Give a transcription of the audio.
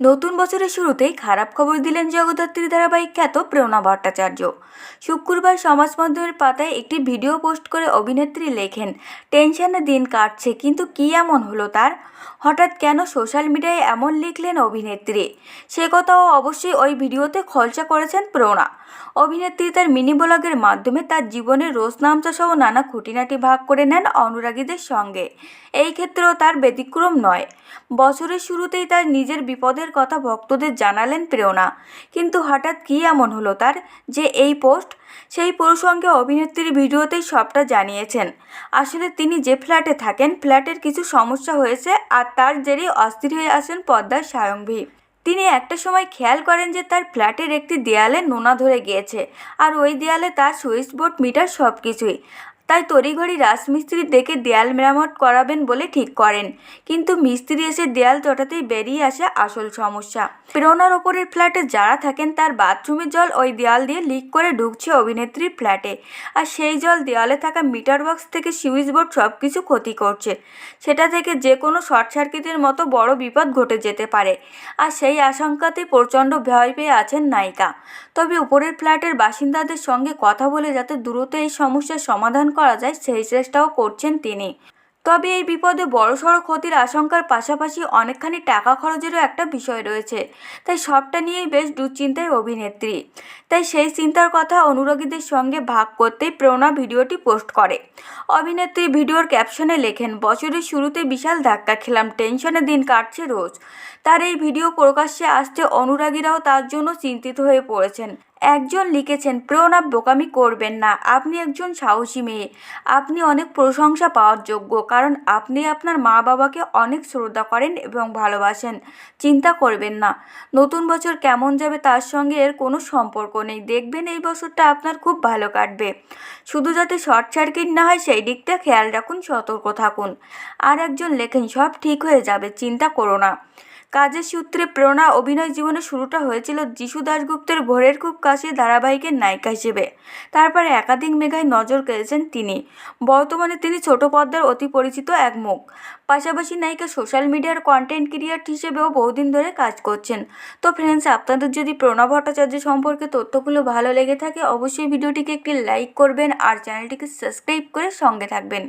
নতুন বছরের শুরুতেই খারাপ খবর দিলেন জগদ্ধাত্রী ধারাবাহিক খ্যাত প্রেরণা ভট্টাচার্য। শুক্রবার সমাজ মাধ্যমের পাতায় একটি ভিডিও পোস্ট করে অভিনেত্রী লেখেন, টেনশনে দিন কাটছে, কিন্তু কী এমন হলো তার? হঠাৎ কেন সোশ্যাল মিডিয়ায় এমন লিখলেন অভিনেত্রী? সে কথাও অবশ্যই ওই ভিডিওতে খলসা করেছেন প্রেরণা অভিনেত্রী তার মিনি ব্লগের মাধ্যমে তার জীবনের রোজনামচা সহ নানা খুঁটিনাটি ভাগ করে নেন অনুরাগীদের সঙ্গে। এই ক্ষেত্রেও তার ব্যতিক্রম নয়। বছরের শুরুতেই তার নিজের বিপদের কথা ভক্তদের জানালেন প্রেরণা। কিন্তু হঠাৎ কী এমন হলো তার? যে এই পোস্ট? সেই প্রসঙ্গে অভিনেত্রীর ভিডিওতেই সবটা জানিয়েছেন। আসলে তিনি যে ফ্ল্যাটে থাকেন, ফ্ল্যাটের কিছু সমস্যা হয়েছে আর তার জেরেই অস্থির হয়ে আসেন পদ্মার সায়ংভী। তিনি একটা সময় খেয়াল করেন যে তার ফ্ল্যাটের একটি দেয়ালে নোনা ধরে গিয়েছে। আর ওই দেয়ালে তার সুইচ বোর্ড, মিটার সব কিছুই তাই তড়িঘড়ি রাজমিস্ত্রি ডেকে দেয়াল মেরামত করাবেন বলে ঠিক করেন। কিন্তু মিস্ত্রি এসে দেয়াল চটাতেই বেরিয়ে আসে আসল সমস্যা। প্রেরণার ওপরের ফ্ল্যাটে যারা থাকেন তার বাথরুমের জল ওই দেয়াল দিয়ে লিক করে ঢুকছে অভিনেত্রীর ফ্ল্যাটে। আর সেই জল দেওয়ালে থাকা মিটার বক্স থেকে সুইচ বোর্ড সব কিছু ক্ষতি করছে। সেটা থেকে যে কোনো শর্ট সার্কিটের মতো বড় বিপদ ঘটে যেতে পারে। আর সেই আশঙ্কাতে প্রচণ্ড ভয় পেয়ে আছেন নায়িকা। তবে উপরের ফ্ল্যাটের বাসিন্দাদের সঙ্গে কথা বলে যাতে দ্রুত এই সমস্যার সমাধান করা যায়, সেই চেষ্টাও করছেন তিনি। তবে এই বিপদে বড়সড় ক্ষতির আশঙ্কার পাশাপাশি অনেকখানি টাকা খরচেরও একটা বিষয় রয়েছে। তাই সবটা নিয়েই বেশ দুশ্চিন্তায় অভিনেত্রী। তাই সেই চিন্তার কথা অনুরাগীদের সঙ্গে ভাগ করতেই প্রেরণা ভিডিওটি পোস্ট করে। অভিনেত্রী ভিডিওর ক্যাপশনে লেখেন, বছরের শুরুতে বিশাল ধাক্কা খেলাম, টেনশনে দিন কাটছে রোজ। তার এই ভিডিও প্রকাশ্যে আসতে অনুরাগীরাও তার জন্য চিন্তিত হয়ে পড়েছেন। একজন লিখেছেন প্রেরণা বোকামি করবেন না। আপনি একজন সাহসী মেয়ে। আপনি অনেক প্রশংসা পাওয়ার যোগ্য, কারণ আপনি আপনার মা বাবাকে অনেক শ্রদ্ধা করেন এবং ভালোবাসেন। চিন্তা করবেন না। নতুন বছর কেমন যাবে তার সঙ্গে এর কোনো সম্পর্ক নেই। দেখবেন এই বছরটা আপনার খুব ভালো কাটবে। শুধু যাতে শর্ট সার্কিট না হয়, সেই দিকটা খেয়াল রাখুন, সতর্ক থাকুন। আর একজন লেখেন, সব ঠিক হয়ে যাবে, চিন্তা করো না। কাজের সূত্রে প্রেরণা অভিনয় জীবনের শুরুটা হয়েছিল যিশু দাশগুপ্তের ভোরের খুব কাছে ধারাবাহিকের নায়িকা হিসেবে। তারপরে একাধিক মেঘায় নজর কেড়েছেন তিনি। বর্তমানে তিনি ছোট পর্দার অতি পরিচিত এক মুখ। পাশাপাশি নায়িকা সোশ্যাল মিডিয়ার কন্টেন্ট ক্রিয়েট হিসেবেও বহুদিন ধরে কাজ করছেন। তো ফ্রেন্ডস আপনাদের যদি প্রণব ভট্টাচার্য সম্পর্কে তথ্যগুলো ভালো লেগে থাকে, অবশ্যই ভিডিওটিকে একটি লাইক করবেন আর চ্যানেলটিকে সাবস্ক্রাইব করে সঙ্গে থাকবেন।